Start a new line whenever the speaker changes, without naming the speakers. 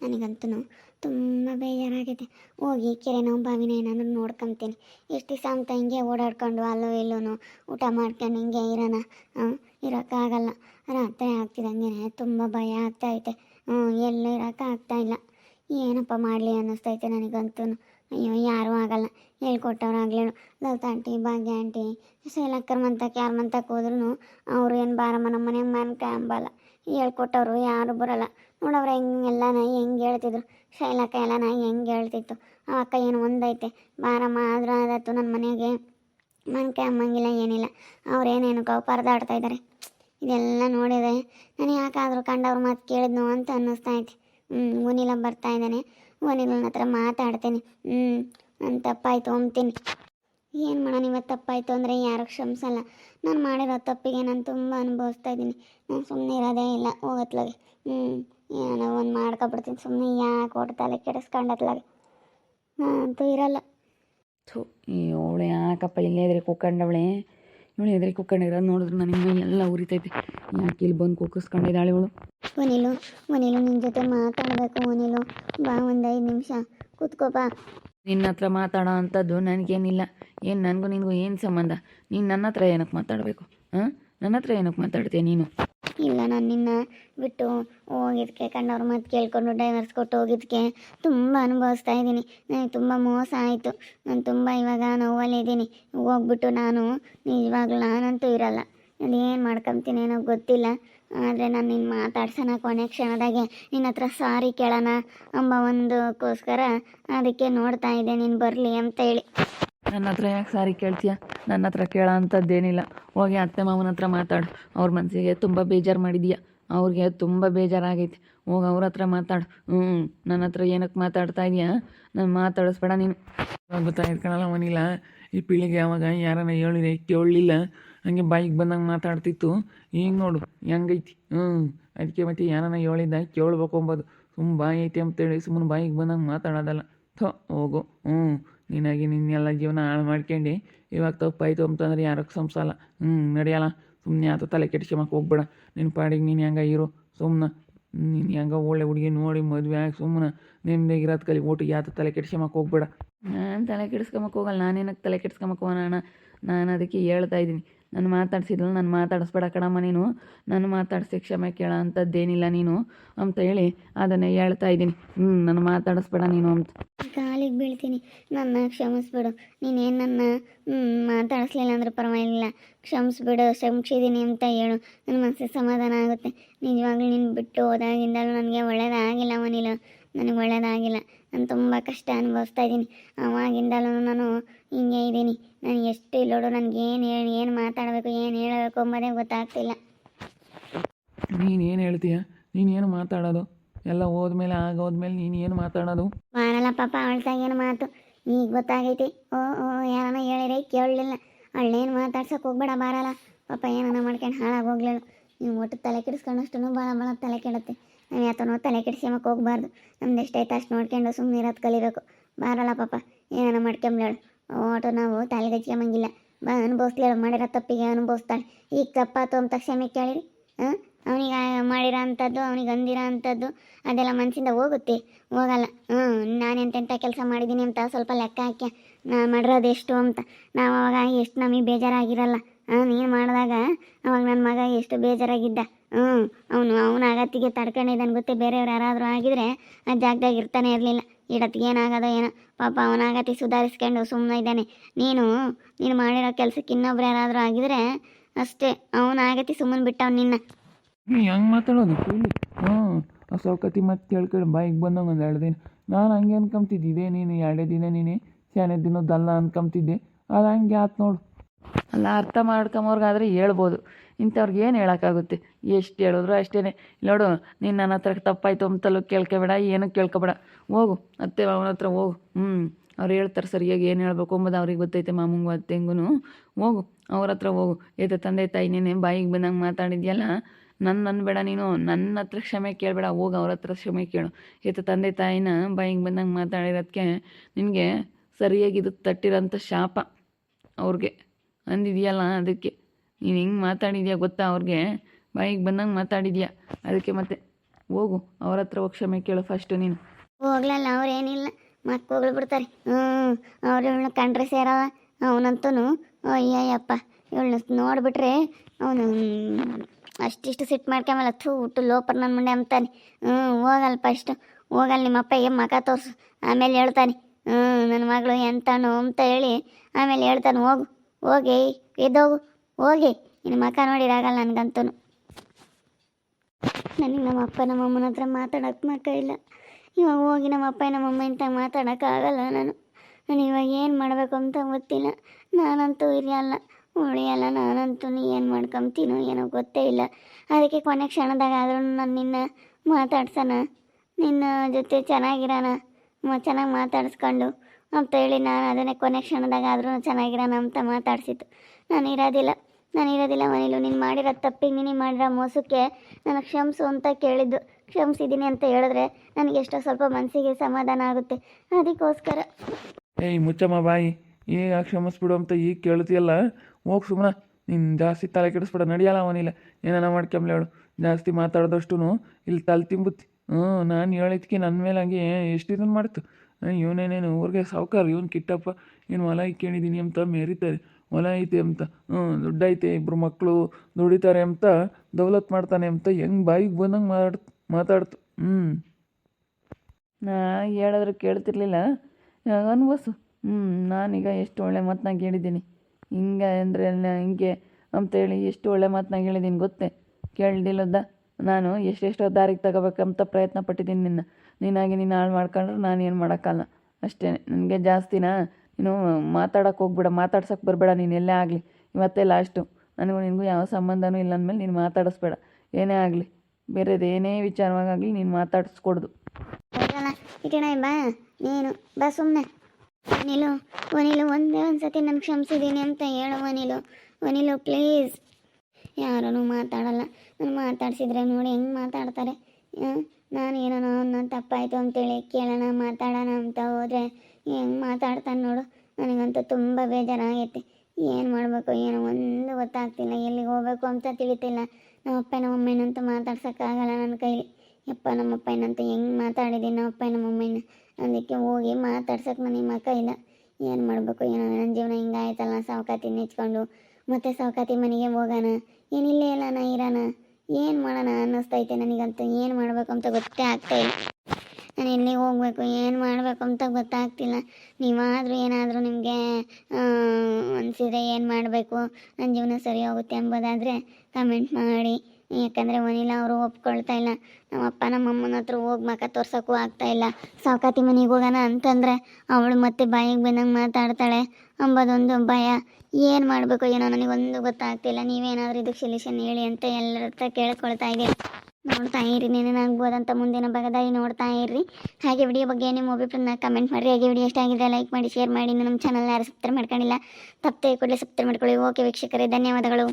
ನನಗಂತೂ ತುಂಬ ಬೇಜಾರಾಗಿದೆ. ಹೋಗಿ ಕೆರೆನೋ ಬಾವಿನ ಏನಾದರೂ ನೋಡ್ಕೊತೀನಿ. ಎಷ್ಟು ದಿವಸ ಅಂತ ಹಿಂಗೆ ಓಡಾಡ್ಕೊಂಡು ಅಲ್ಲೋ ಇಲ್ಲೋನು ಊಟ ಮಾಡ್ಕೊಂಡು ಹಿಂಗೆ ಇರೋಣ. ಇರೋಕ್ಕಾಗಲ್ಲ. ರಾತ್ರಿ ಆಗ್ತಿದಂಗೆ ತುಂಬ ಭಯ ಆಗ್ತಾಯಿದೆ ಹ್ಞೂ ಎಲ್ಲೂ ಇಲ್ಲ. ಏನಪ್ಪ ಮಾಡಲಿ ಅನ್ನಿಸ್ತೈತೆ ನನಗಂತೂ. ಅಯ್ಯೋ, ಯಾರೂ ಆಗಲ್ಲ. ಹೇಳ್ಕೊಟ್ಟವ್ರಾಗ್ಲೇನು ಲಲಿತ ಆಂಟಿ, ಭಾಗ್ಯ ಆಂಟಿ, ಶೈಲಕ್ಕರ್ ಮಂತಕ್ಕೆ ಯಾರ ಮಂತಕ್ಕೆ ಹೋದ್ರೂ ಅವರು ಏನು ಬಾರಮ್ಮ ನಮ್ಮ ಮನೆಗೆ ಮನ್ಕ ಅಂಬಲ್ಲ ಹೇಳ್ಕೊಟ್ಟವ್ರು ಯಾರು ಬರಲ್ಲ. ನೋಡವ್ರೆ ನಾಯಿ ಹೆಂಗೆ ಹೇಳ್ತಿದ್ರು. ಶೈಲಕ್ಕ ಎಲ್ಲನ ಹೆಂಗೆ ಹೇಳ್ತಿತ್ತು. ಆ ಅಕ್ಕ ಏನು ಒಂದೈತೆ. ಬಾರಮ್ಮ, ಆದ್ರೆ ಆದತ್ತು ನನ್ನ ಮನೆಗೆ. ಮನ್ಕೆ ಅಮ್ಮಂಗಿಲ್ಲ, ಏನಿಲ್ಲ. ಅವ್ರೇನೇನು ಕೌಪಾರ್ದಾಡ್ತಾ ಪರದಾಡ್ತಾ ಇದ್ದಾರೆ ಇದೆಲ್ಲ ನೋಡಿದೆ ನಾನು ಯಾಕಾದರೂ ಕಂಡವ್ರ ಮಾತು ಕೇಳಿದ್ನು ಅಂತ ಅನ್ನಿಸ್ತಾ ಐತೆ. ಹ್ಞೂ ಮುನಿಲ ಬರ್ತಾ ಇದ್ದಾನೆ. ಮುನಿಲನ ಹತ್ರ ಮಾತಾಡ್ತೇನೆ. ಹ್ಞೂ ನಾನು ತಪ್ಪಾಯ್ತು ಅಂತೀನಿ ಏನು ಮಾಡೋಣ ಇವತ್ತು ತಪ್ಪಾಯ್ತು ಅಂದರೆ ಯಾರು ಕ್ಷಮಿಸಲ್ಲ. ನಾನು ಮಾಡಿರೋ ತಪ್ಪಿಗೆ ನಾನು ತುಂಬ ಅನುಭವಿಸ್ತಾ ಇದ್ದೀನಿ. ನಾನು ಸುಮ್ಮನೆ ಇರೋದೇ ಇಲ್ಲ, ಹೋಗತ್ಲಾಗೆ. ಹ್ಞೂ ಏನೋ ಒಂದು ಮಾಡ್ಕೊಬಿಡ್ತೀನಿ ಸುಮ್ಮನೆ ಯಾಕೆ ಒಟ್ಟು ತಲೆ ಕೆಡಿಸ್ಕೊಂಡತ್ಲಾಗ ಅಂತೂ ಇರಲ್ಲ.
ಥು ಇವಳು ಯಾಕಪ್ಪ ಇಲ್ಲೇ ಎದುರಿ ಕುಕ್ಕಂಡವಳೆ ಇವಳು ಎದ್ರಿ ಕುಕ್ಕಂಡಿರೋದು ನೋಡಿದ್ರೆ ನನಗೆ ಎಲ್ಲ ಉರಿತೈತೆ. ಯಾಕೆ ಇಲ್ಲಿ ಬಂದು ಕುಕ್ಕಿಸ್ಕೊಂಡಿದ್ದಾಳೆ ಇವಳು?
ಒನಿಲು ಒನಿಲು ನಿನ್ನ ಜೊತೆ ಮಾತಾಡಬೇಕು ಒನಿಲು ಬಾ ಒಂದು ಐದು ನಿಮಿಷ ಕೂತ್ಕೋ ಬಾ.
ನಿನ್ನ ಹತ್ರ ಮಾತಾಡೋ ಅಂಥದ್ದು ನನಗೇನಿಲ್ಲ. ಏನು ನನಗೂ ನಿನಗೂ ಏನು ಸಂಬಂಧ? ನೀನು ನನ್ನ ಹತ್ರ ಏನಕ್ಕೆ ಮಾತಾಡಬೇಕು ಹಾಂ? ನನ್ನ ಹತ್ರ ಏನಕ್ಕೆ ಮಾತಾಡ್ತೀಯ ನೀನು?
ಇಲ್ಲ, ನಾನು ನಿನ್ನ ಬಿಟ್ಟು ಹೋಗಿದ್ದಕ್ಕೆ ಕಂಡವ್ರ ಮಾತು ಕೇಳಿಕೊಂಡು ಡೈವರ್ಸ್ ಕೊಟ್ಟು ಹೋಗಿದ್ದಕ್ಕೆ ತುಂಬ ಅನುಭವಿಸ್ತಾ ಇದ್ದೀನಿ. ನನಗೆ ತುಂಬ ಮೋಸ ಆಯಿತು. ನಾನು ತುಂಬ ಇವಾಗ ನೋವಲ್ಲಿದ್ದೀನಿ ಹೋಗ್ಬಿಟ್ಟು ನಾನು ನಿಜವಾಗ್ಲೂ ನಾನಂತೂ ಇರಲ್ಲ. ಅದೇನು ಮಾಡ್ಕೊತೀನಿ ಏನೋ ಗೊತ್ತಿಲ್ಲ. ಆದರೆ ನಾನು ನಿನ್ನ ಮಾತಾಡ್ಸೋಣ ಕೊನೆ ಕ್ಷಣದಾಗೆ ನಿನ್ನ ಹತ್ರ ಸಾರಿ ಕೇಳೋಣ ಎಂಬ ಒಂದಕ್ಕೋಸ್ಕರ ಅದಕ್ಕೆ ನೋಡ್ತಾ ಇದ್ದೆ. ನೀನು ಬರಲಿ ಅಂತ ಹೇಳಿ.
ನನ್ನ ಹತ್ರ ಯಾಕೆ ಸಾರಿ ಕೇಳ್ತೀಯ? ನನ್ನ ಹತ್ರ ಕೇಳೋ ಅಂಥದ್ದೇನಿಲ್ಲ ಹೋಗಿ ಅತ್ತೆ ಮಾವನ ಹತ್ರ ಮಾತಾಡು. ಅವ್ರ ಮನಸ್ಸಿಗೆ ತುಂಬ ಬೇಜಾರು ಮಾಡಿದೀಯ? ಅವ್ರಿಗೆ ತುಂಬ ಬೇಜಾರಾಗೈತಿ. ಹೋಗಿ ಅವ್ರ ಹತ್ರ ಮಾತಾಡು. ಹ್ಞೂ ನನ್ನ ಹತ್ರ ಏನಕ್ಕೆ ಮಾತಾಡ್ತಾ ಇದೀಯಾ? ನಾನು ಮಾತಾಡಿಸ್ಬೇಡ ನೀನು. ಗೊತ್ತಾ ಕಣಲ್ಲ ಮನಿಲ್ಲ ಈ ಪೀಳಿಗೆ ಯಾವಾಗ ಯಾರನ್ನ ಹೇಳಿದೆ ಕೇಳಲಿಲ್ಲ. ಹಂಗೆ ಬಾಯಿಗೆ ಬಂದಂಗೆ ಮಾತಾಡ್ತಿತ್ತು. ಈಗ ನೋಡು, ಹೆಂಗೈತಿ? ಹ್ಞೂ ಅದಕ್ಕೆ ಮತ್ತೆ ಯಾರನ್ನ ಹೇಳಿದ್ದ ಕೇಳ್ಬೇಕು ಅಂಬೋದು. ಸುಮ್ಮ ಬಾಯಿ ಐತಿ ಅಂತೇಳಿ ಸುಮ್ಮನೆ ಬಾಯಿಗೆ ಬಂದಂಗೆ ಮಾತಾಡೋದಲ್ಲ. ಥೋ, ಹೋಗು. ಹ್ಞೂ ನೀನಾಗಿ ನಿನ್ನೆಲ್ಲ ಜೀವನ ಹಾಳು ಮಾಡ್ಕೊಂಡು. ಇವಾಗ ತಪ್ಪಾಯಿತು ಅಂತಂದ್ರೆ ಯಾರಕ್ಕೆ ಸಂಸಲ್ಲ ಹ್ಞೂ ನಡೆಯಲ್ಲ ಸುಮ್ಮನೆ ಆತ ತಲೆ ಕೆಡ್ಸ್ಕೊಂಬಕ್ಕೆ ಹೋಗ್ಬೇಡ. ನಿನ್ನ ಪಾಡಿಗೆ ನೀನು ಹೆಂಗ ಇರು. ಸುಮ್ಮನೆ ನೀನು ಹೆಂಗ ಒಳ್ಳೆ ಹುಡುಗಿ ನೋಡಿ ಮದುವೆ ಆಗಿ ಸುಮ್ಮನೆ ನೆಮ್ಮದಿಗಿರೋದು ಕಲಿ ಓಟಿಗೆ ಆತ ತಲೆ ಕೆಡ್ಸ್ಕೊಂಬಕ್ಕೆ ಹೋಗ್ಬೇಡ. ನಾನು ತಲೆ ಕೆಡ್ಸ್ಕೊಂಬಕ್ಕೆ ಹೋಗಲ್ಲ. ನಾನೇನಕ್ಕೆ ತಲೆ ಕೆಡ್ಸ್ಕೊಂಬಕ್ಕೆ ಹೋಗೋಣ ನಾನು ಅದಕ್ಕೆ ಹೇಳ್ತಾ ಇದ್ದೀನಿ. ನಾನು ಮಾತಾಡ್ಸಿದ್ಲು ನಾನು ಮಾತಾಡಿಸ್ಬೇಡ ಕಣಮ್ಮ ನೀನು. ನಾನು ಮಾತಾಡಿಸಿ ಕ್ಷಮೆ ಕೇಳ ಅಂಥದ್ದೇನಿಲ್ಲ ನೀನು ಅಂತ ಹೇಳಿ ಅದನ್ನೇ ಹೇಳ್ತಾ ಇದ್ದೀನಿ. ಹ್ಞೂ ನಾನು ಮಾತಾಡಿಸ್ಬೇಡ ನೀನು ಅಂತ.
ಕಾಲಿಗೆ ಬೀಳ್ತೀನಿ. ನನ್ನ ಕ್ಷಮಿಸ್ಬಿಡು. ನೀನೇನು ನನ್ನ ಮಾತಾಡಿಸ್ಲಿಲ್ಲ ಅಂದ್ರೆ ಪರವಾಗಿಲ್ಲ. ಕ್ಷಮಿಸ್ಬಿಡು ಕ್ಷಮಿಸಿದ್ದೀನಿ ಅಂತ ಹೇಳು. ನನ್ನ ಮನಸ್ಸಿಗೆ ಸಮಾಧಾನ ಆಗುತ್ತೆ. ನಿಜವಾಗ್ಲೂ ನೀನು ಬಿಟ್ಟು ಹೋದಾಗಿಂದಲೂ ನನಗೆ ಒಳ್ಳೇದಾಗಿಲ್ಲ ಮನೇಲಿ ನನಗೆ ಒಳ್ಳೇದಾಗಿಲ್ಲ. ನಾನು ತುಂಬ ಕಷ್ಟ ಅನುಭವಿಸ್ತಾ ಇದ್ದೀನಿ. ಅವಾಗಿಂದಲೂ ನಾನು ಹಿಂಗೆ ಇದ್ದೀನಿ. ನಾನು ಎಷ್ಟು ಇಲ್ಲೋಡು ನನಗೆ ಏನು ಹೇಳಿ ಏನು ಮಾತಾಡಬೇಕು ಏನು ಹೇಳಬೇಕು ಅಂಬೋದೇ ಗೊತ್ತಾಗ್ತಿಲ್ಲ.
ನೀನು ಏನು ಹೇಳ್ತೀಯ? ನೀನು ಏನು ಮಾತಾಡೋದು? ಎಲ್ಲ ಹೋದ್ಮೇಲೆ ಆಗೋದ್ಮೇಲೆ ನೀನು ಏನು ಮಾತಾಡೋದು?
ಮಾಡಲ್ಲ ಪಾಪ ಅವಳ್ತಾಗೇನು ಮಾತು? ಈಗ ಗೊತ್ತಾಗೈತಿ. ಓ ಓ ಯಾರನ್ನ ಹೇಳಿರಿ ಕೇಳಲಿಲ್ಲ. ಅವಳೇನು ಮಾತಾಡ್ಸೋಕೆ ಹೋಗ್ಬೇಡ ಬಾರಲ್ಲ. ಪಾಪ ಏನನ್ನ ಮಾಡ್ಕೊಂಡು ಹಾಳಾಗಿ ಹೋಗ್ಲಿಲ್ಲ. ನೀವು ಒಟ್ಟು ತಲೆ ಕೆಡಿಸ್ಕೊಂಡಷ್ಟು ಭಾಳ ಭಾಳ ತಲೆ ಕೆಡುತ್ತೆ. ಯಾತನೋ ತಲೆ ಕೆಡಿಸ್ಕೊಂಬಕ್ಕೆ ಹೋಗ್ಬಾರ್ದು. ನಮ್ದು ಎಷ್ಟೈತೆ ಅಷ್ಟು ನೋಡ್ಕೊಂಡು ಸುಮ್ಮನೆ ಇರೋದು ಕಲಿಬೇಕು. ಬಾರಲ್ಲ ಪಾಪ ಏನನ್ನ ಮಾಡ್ಕೊಂಬ್ಲೇಳು ಒಟ್ಟು ನಾವು ತಲೆ ಗಚ್ಕೊಂಬಂಗಿಲ್ಲ ಬಾ ಅನುಭವಿಸ್ಲೇಳು ಮಾಡಿರೋ ತಪ್ಪಿಗೆ ಅನುಭವಿಸ್ತಾಳೆ. ಈಗ ತಪ್ಪಾತು ಅಂತ ಕ್ಷಮೆ ಕೇಳಿರಿ. ಹಾಂ ಅವನಿಗೆ ಮಾಡಿರೋ ಅಂಥದ್ದು, ಅವನಿಗೆ ಅಂದಿರೋ ಅಂಥದ್ದು, ಅದೆಲ್ಲ ಮನಸ್ಸಿಂದ ಹೋಗುತ್ತೆ. ಹೋಗಲ್ಲ. ಹ್ಞೂ ನಾನು ಎಂತೆಂಥ ಕೆಲಸ ಮಾಡಿದ್ದೀನಿ ಅಂತ ಸ್ವಲ್ಪ ಲೆಕ್ಕ ಹಾಕ್ಯ. ನಾ ಮಾಡಿರೋದು ಎಷ್ಟು ಅಂತ. ನಾವು ಅವಾಗ ಎಷ್ಟು ನಮಗೆ ಬೇಜಾರಾಗಿರಲ್ಲ. ಹಾಂ ನೀನು ಮಾಡಿದಾಗ ಅವಾಗ ನನ್ನ ಮಗ ಎಷ್ಟು ಬೇಜಾರಾಗಿದ್ದ. ಹ್ಞೂ, ಅವನು ಅವನ ಆಗತ್ತಿಗೆ ತಡ್ಕೊಂಡಿದ್ದಾನೆ ಗೊತ್ತೇ, ಬೇರೆಯವ್ರು ಯಾರಾದರೂ ಆಗಿದ್ರೆ ಆ ಜಾಗದಾಗ ಇರ್ತಾನೆ ಇರಲಿಲ್ಲ. ಇಡತ್ತಿಗೆ ಏನಾಗೋದೋ ಏನೋ, ಪಾಪ ಅವನ ಆಗತಿ ಸುಧಾರಿಸ್ಕೊಂಡು ಸುಮ್ಮನೆ ಇದ್ದಾನೆ. ನೀನು ನೀನು ಮಾಡಿರೋ ಕೆಲಸಕ್ಕೆ ಇನ್ನೊಬ್ರು ಯಾರಾದರೂ ಆಗಿದ್ರೆ ಅಷ್ಟೇ, ಅವನ ಆಗತಿ ಸುಮ್ಮನೆ ಬಿಟ್ಟವ್ ನಿನ್ನ.
ಹೆಂಗೆ ಮಾತಾಡೋದು, ಕೂಲಿ. ಹ್ಞೂ, ಆ ಸೌಕತಿ ಮತ್ತೆ ಕೇಳ್ಕೊಂಡು ಬಾಯಿಗೆ ಬಂದಂಗೆ ಒಂದು ಎರಡು ದಿನ. ನಾನು ಹಂಗೆ ಅನ್ಕೊಂತಿದ್ದೆ ಇದೇ ನೀನು ಎರಡೇ ದಿನ ನೀನು ಶಾನೆ ದಿನದ್ದಲ್ಲ ಅನ್ಕೊಂತಿದ್ದೆ ಅದು ಹಂಗೆ ಆತು ನೋಡು. ಅಲ್ಲ, ಅರ್ಥ ಮಾಡ್ಕೊಂಬವ್ರಿಗಾದ್ರೆ ಹೇಳ್ಬೋದು. ಇಂಥವ್ರಿಗೆ ಏನು ಹೇಳೋಕ್ಕಾಗುತ್ತೆ? ಎಷ್ಟು ಹೇಳಿದ್ರು ಅಷ್ಟೇ ನೋಡು, ನೀನು ನನ್ನ ಹತ್ರ ತಪ್ಪಾಯ್ತು ಅಂತಲೂ ಕೇಳ್ಕೊಬೇಡ, ಏನೂ ಕೇಳ್ಕೊಬೇಡ. ಹೋಗು, ಅತ್ತೆ ಅವನ ಹತ್ರ ಹೋಗು. ಹ್ಞೂ ಅವ್ರು ಹೇಳ್ತಾರೆ ಸರಿಯಾಗಿ ಏನು ಹೇಳ್ಬೇಕು ಅಂಬೋದು ಅವ್ರಿಗೆ ಗೊತ್ತೈತೆ ಮಾಮಂಗು ಅತ್ತೆಂಗೂ ಹೋಗು, ಅವ್ರ ಹತ್ರ ಹೋಗು. ಏತ ತಂದೆ ತಾಯಿ ನೀನೇ ಬಾಯಿಗೆ ಬಂದಂಗೆ ಮಾತಾಡಿದ್ಯಲ್ಲ? ನನ್ನ ಅನ್ಬೇಡ ನೀನು. ನನ್ನ ಹತ್ರ ಕ್ಷಮೆ ಕೇಳಬೇಡ. ಹೋಗು, ಅವ್ರ ಹತ್ರ ಕ್ಷಮೆ ಕೇಳು. ಏತ ತಂದೆ ತಾಯಿನ ಬಾಯಿಗೆ ಬಂದಂಗೆ ಮಾತಾಡಿರೋದಕ್ಕೆ ನಿನಗೆ ಸರಿಯಾಗಿ ಇದು ತಟ್ಟಿರೋಂಥ ಶಾಪ ಅವ್ರಿಗೆ. ಅಂದಿದೆಯಲ್ಲ ಅದಕ್ಕೆ. ನೀನು ಹೆಂಗೆ ಮಾತಾಡಿದ್ಯಾ ಗೊತ್ತಾ ಅವ್ರಿಗೆ? ಬಾಯಿಗೆ ಬಂದಂಗೆ ಮಾತಾಡಿದ್ಯಾ? ಅದಕ್ಕೆ ಮತ್ತೆ ಹೋಗು ಅವ್ರ ಹತ್ರ ಹೋಗಿ ಕ್ಷಮೆ ಕೇಳು ಫಸ್ಟು ನೀನು.
ಹೋಗ್ಲಲ್ಲ, ಅವ್ರೇನಿಲ್ಲ. ಮತ್ತೆ ಹೋಗ್ಲಿ ಬಿಡ್ತಾರೆ. ಹ್ಞೂ ಅವ್ರು ಇವಳನ್ನ ಕಂಡ್ರೆ ಸೇರವ ಅವನಂತೂ ಅಯ್ಯಯ್ಯಪ್ಪ, ಇವಳನ್ನ ನೋಡಿಬಿಟ್ರೆ ಅವನು ಅಷ್ಟಿಷ್ಟು ಸಿಟ್ಟು ಮಾಡ್ಕೊಂಬಲ್ಲ. ಥೂ, ಹುಟ್ಟು ಲೋಪರ್ ನನ್ನ ಮುಂದೆ ಅಂತಾನೆ ಹ್ಞೂ ಹೋಗಲ್ಲ ಫಸ್ಟು ಹೋಗಲ್ಲ ನಿಮ್ಮ ಅಪ್ಪಗೆ ಮಕ ತೋರಿಸು. ಆಮೇಲೆ ಹೇಳ್ತಾನೆ. ಹ್ಞೂ ನನ್ನ ಮಗಳು ಎಂತಾನು ಅಂತ ಹೇಳಿ ಆಮೇಲೆ ಹೇಳ್ತಾನೆ, ಹೋಗು. ಹೋಗಿ ಎದ್ದೋಗು ಹೋಗಿ. ನಿನ್ನ ಮಕ್ಕ ನೋಡಿರಾಗಲ್ಲ ನನಗಂತೂ. ನನಗೆ ನಮ್ಮ ಅಪ್ಪ, ನಮ್ಮ ಅಮ್ಮನ ಹತ್ರ ಮಾತಾಡೋಕೆ ಮಕ್ಕ ಇಲ್ಲ. ಇವಾಗ ಹೋಗಿ ನಮ್ಮ ಅಪ್ಪ, ನಮ್ಮ ಅಮ್ಮ ಇಂತ ಮಾತಾಡೋಕ್ಕಾಗಲ್ಲ ನಾನು. ನಾನು ಇವಾಗ ಏನು ಮಾಡಬೇಕು ಅಂತ ಗೊತ್ತಿಲ್ಲ. ನಾನಂತೂ ಇರಿಯಲ್ಲ. ಉಳಿಯಲ್ಲ, ನಾನಂತೂ ಏನು ಮಾಡ್ಕೊಂತೀನೋ ಏನೋ ಗೊತ್ತೇ ಇಲ್ಲ. ಅದಕ್ಕೆ ಕೊನೆ ಕ್ಷಣದಾಗ ಆದ್ರೂ ನಾನು ನಿನ್ನ ಮಾತಾಡ್ಸೋಣ ನಿನ್ನ ಜೊತೆ ಚೆನ್ನಾಗಿರೋಣ ಚೆನ್ನಾಗಿ ಮಾತಾಡಿಸ್ಕೊಂಡು. ಅಂತ ಹೇಳಿ ನಾನು ಅದನ್ನೇ ಕೊನೆ ಕ್ಷಣದಾಗ ಆದ್ರೂ ಚೆನ್ನಾಗಿರೋಣ ಅಂತ ಮಾತಾಡಿಸಿತ್ತು ನಾನು ಇರೋದಿಲ್ಲ. ನಾನು ಇರೋದಿಲ್ಲ ಮನೇಲಿ. ನೀನು ಮಾಡಿರೋ ತಪ್ಪಿಗೆ ನೀನು ಮಾಡಿರೋ ಮೋಸಕ್ಕೆ ನನಗೆ ಕ್ಷಮಿಸು ಅಂತ ಕೇಳಿದ್ದು. ಕ್ಷಮಿಸಿದ್ದೀನಿ ಅಂತ ಹೇಳಿದ್ರೆ ನನಗೆ ಎಷ್ಟೋ ಸ್ವಲ್ಪ ಮನಸ್ಸಿಗೆ ಸಮಾಧಾನ ಆಗುತ್ತೆ. ಅದಕ್ಕೋಸ್ಕರ.
ಏಯ್ ಮುಚ್ಚಮ್ಮ ಬಾಯಿ. ಈಗ ಕ್ಷಮಿಸ್ಬಿಡು ಅಂತ ಈಗ ಕೇಳ್ತೀಯಲ್ಲ? ಹೋಗಿ ಸುಮ್ಮನೆ ನೀನು ಜಾಸ್ತಿ ತಲೆ ಕೆಡಿಸ್ಬಿಡ. ನಡೆಯಲ್ಲ ಅವನಿಲ್ಲ ಏನಾನ ಮಾಡ್ಕೊಂಬ್ಲೆ ಹೇಳು ಜಾಸ್ತಿ ಮಾತಾಡಿದಷ್ಟು ಇಲ್ಲಿ ತಲೆ ತಿಂಬುತ್ತಿ. ಹ್ಞೂ ನಾನು ಹೇಳಿದ್ಕೆ ನನ್ನ ಮೇಲೆ ಹಂಗೆ ಎಷ್ಟು ಇದನ್ನು ಮಾಡ್ತು? ಇವನೇನೇನು ಊರಿಗೆ ಸಾವುಕಾರ, ಇವನು ಕಿಟ್ಟಪ್ಪ ಏನು ಹೊಲ ಕೇಳಿದ್ದೀನಿ ಅಂತ ಮೇರಿತಾರೆ ಹೊಲ ಐತೆ ಅಂತ, ಹ್ಞೂ ದುಡ್ಡೈತೆ ಇಬ್ಬರು ಮಕ್ಕಳು ದುಡಿತಾರೆ ಅಂತ, ದೌಲತ್ ಮಾಡ್ತಾನೆ ಅಂತ ಹೆಂಗೆ ಬಾಯಿಗೆ ಬಂದಂಗೆ ಮಾತಾಡ್, ಮಾತಾಡ್ತು, ಹ್ಞೂ.
ನಾ ಹೇಳಿದ್ರೆ ಕೇಳ್ತಿರ್ಲಿಲ್ಲ. ಅನ್ಬೋಸು ಹ್ಞೂ, ನಾನೀಗ ಎಷ್ಟು ಒಳ್ಳೆ ಮಾತನಾಗ ಹೇಳಿದ್ದೀನಿ. ಹಿಂಗೆ ಅಂದರೆ ಹಿಂಗೆ ಅಂತೇಳಿ ಎಷ್ಟು ಒಳ್ಳೆ ಮಾತನಾಗ ಹೇಳಿದ್ದೀನಿ ಗೊತ್ತೇ? ಕೇಳ್ದಿಲ್ಲದ? ನಾನು ಎಷ್ಟೆಷ್ಟೋ ದಾರಿಗೆ ತಗೋಬೇಕಂತ ಪ್ರಯತ್ನ ಪಟ್ಟಿದ್ದೀನಿ ನಿನ್ನ. ನೀನಾಗಿ ನೀನು ಹಾಳು ಮಾಡ್ಕೊಂಡ್ರೆ ನಾನು ಏನು ಮಾಡೋಕ್ಕಲ್ಲ. ಅಷ್ಟೇ, ನನಗೆ ಜಾಸ್ತಿನಾ? ನೀನು ಮಾತಾಡೋಕೆ ಹೋಗ್ಬೇಡ ಮಾತಾಡ್ಸೋಕೆ ಬರಬೇಡ, ನೀನು ಎಲ್ಲೇ ಆಗಲಿ. ಇವತ್ತೇ ಲಾಸ್ಟು ನನಗೂ ನಿನಗೂ ಯಾವ ಸಂಬಂಧನೂ ಇಲ್ಲ ಅಂದಮೇಲೆ ನೀನು ಮಾತಾಡಿಸ್ಬೇಡ. ಏನೇ ಆಗಲಿ, ಬೇರೆದು ಏನೇ ವಿಚಾರವಾಗಲಿ ನೀನು ಮಾತಾಡಿಸ್ಕೊಡ್ದು.
ಬಾ ನೀನು, ಬಾ ಸುಮ್ಮನೆ ವನಿಲು ವನಿಲು, ಒಂದೇ ಒಂದು ಸತಿ ನಾನು ಕ್ಷಮಿಸಿದ್ದೀನಿ ಅಂತ ಹೇಳು ವನಿಲು. ವನಿಲು ಪ್ಲೀಸ್ ಯಾರೂ ಮಾತಾಡಲ್ಲ. ನಾನು ಮಾತಾಡ್ಸಿದ್ರೆ ನೋಡಿ ಹೆಂಗೆ ಮಾತಾಡ್ತಾರೆ. ನಾನು ಏನೋ ನನ್ನ ತಪ್ಪಾಯಿತು ಅಂತೇಳಿ ಕೇಳೋಣ, ಮಾತಾಡೋಣ ಅಂತ ಹೋದರೆ ಹೆಂಗೆ ಮಾತಾಡ್ತಾನೆ ನೋಡು. ನನಗಂತೂ ತುಂಬ ಬೇಜಾರಾಗೈತೆ. ಏನು ಮಾಡಬೇಕು, ಏನೋ ಒಂದು ಗೊತ್ತಾಗ್ತಿಲ್ಲ, ಎಲ್ಲಿಗೆ ಹೋಗ್ಬೇಕು ಅಂತ ತಿಳಿತಿಲ್ಲ. ನಮ್ಮಪ್ಪ ನಮ್ಮಮ್ಮನಂತೂ ಮಾತಾಡ್ಸೋಕ್ಕಾಗಲ್ಲ ನನ್ನ ಕೈಲಿ. ಯಪ್ಪ ನಮ್ಮ ಏನಂತ ಹೆಂಗೆ ಮಾತಾಡಿದ್ದೀನಿ ನಮ್ಮ ಅಮ್ಮನ ಅದಕ್ಕೆ ಹೋಗಿ ಮಾತಾಡ್ಸೋಕೆ ನನಗೆ ಮಕ್ಕ ಇಲ್ಲ. ಏನು ಮಾಡಬೇಕು, ಏನೋ ನನ್ನ ಜೀವನ ಹಿಂಗಾಯ್ತಲ್ಲ ಸಾವುಕಾತಿ ನೆಚ್ಕೊಂಡು ಮತ್ತೆ ಸಾವುಕಾತಿ ಮನೆಗೆ ಹೋಗೋಣ. ಏನಿಲ್ಲೇ ಇಲ್ಲ ನಾ ಇರೋಣ. ಏನು ಮಾಡೋಣ ಅನ್ನಿಸ್ತೈತೆ ನನಗಂತೂ, ಏನು ಮಾಡಬೇಕು ಅಂತ ಗೊತ್ತೇ ಆಗ್ತಾ ಇಲ್ಲ. ನಾನು ಎಲ್ಲಿಗೆ ಹೋಗಬೇಕು, ಏನು ಮಾಡಬೇಕು ಅಂತ ಗೊತ್ತಾಗ್ತಿಲ್ಲ. ನೀವಾದರೂ ಏನಾದರೂ ನಿಮಗೆ ಅನಿಸಿದ್ರೆ ಏನು ಮಾಡಬೇಕು ನನ್ನ ಜೀವನ ಸರಿ ಹೋಗುತ್ತೆ ಎಂಬುದಾದರೆ ಕಮೆಂಟ್ ಮಾಡಿ. ಯಾಕಂದರೆ ಮನೇಲಿ ಅವರು ಒಪ್ಕೊಳ್ತಾ ಇಲ್ಲ. ನಮ್ಮ ಅಪ್ಪ, ನಮ್ಮ ಅಮ್ಮನ ಹತ್ರ ಹೋಗಿ ಮಕ ತೋರ್ಸೋಕ್ಕೂ ಆಗ್ತಾಯಿಲ್ಲ ಸಾವುಕಾತಿ ಮನೆಗೆ ಹೋಗೋಣ ಅಂತಂದರೆ ಅವಳು ಮತ್ತೆ ಬಾಯಿಗೆ ಬಂದಂಗೆ ಮಾತಾಡ್ತಾಳೆ. ಅಂಬೋದೊಂದು ಭಯ. ಏನು ಮಾಡಬೇಕು ಏನೋ ನನಗೊಂದು ಗೊತ್ತಾಗ್ತಿಲ್ಲ. ನೀವೇನಾದರೂ ಇದಕ್ಕೆ ಸೊಲ್ಯೂಷನ್ ಹೇಳಿ ಅಂತ ಎಲ್ಲರ ಹತ್ರ ಕೇಳ್ಕೊಳ್ತಾ ಇದ್ದೀನಿ ನೋಡ್ತಾ ಇರಿ ನೆನನಾಗ್ಬೋದಂತ ಮುಂದಿನ ಭಾಗದಾಗಿ ನೋಡ್ತಾ ಇರ್ರಿ ಹಾಗೆ ವಿಡಿಯೋ ಬಗ್ಗೆ ನಿಮ್ಮ ಅಭಿಪ್ರಾಯನ ಕಮೆಂಟ್ ಮಾಡಿರಿ. ಹಾಗೆ ವಿಡಿಯೋ ಎಷ್ಟಾಗಿದೆ ಲೈಕ್ ಮಾಡಿ ಶೇರ್ ಮಾಡಿ. ನಮ್ಮ ಚಾನಲ್ ಯಾರು ಸಬ್ಸ್ಕ್ರೈಬ್ ಮಾಡ್ಕೊಂಡಿಲ್ಲ, ತಪ್ಪದೆ ಕೂಡಲೇ ಸಬ್ಸ್ಕ್ರೈಬ್ ಮಾಡ್ಕೊಳ್ಳಿ. ಓಕೆ ವೀಕ್ಷಕರೇ, ಧನ್ಯವಾದಗಳು.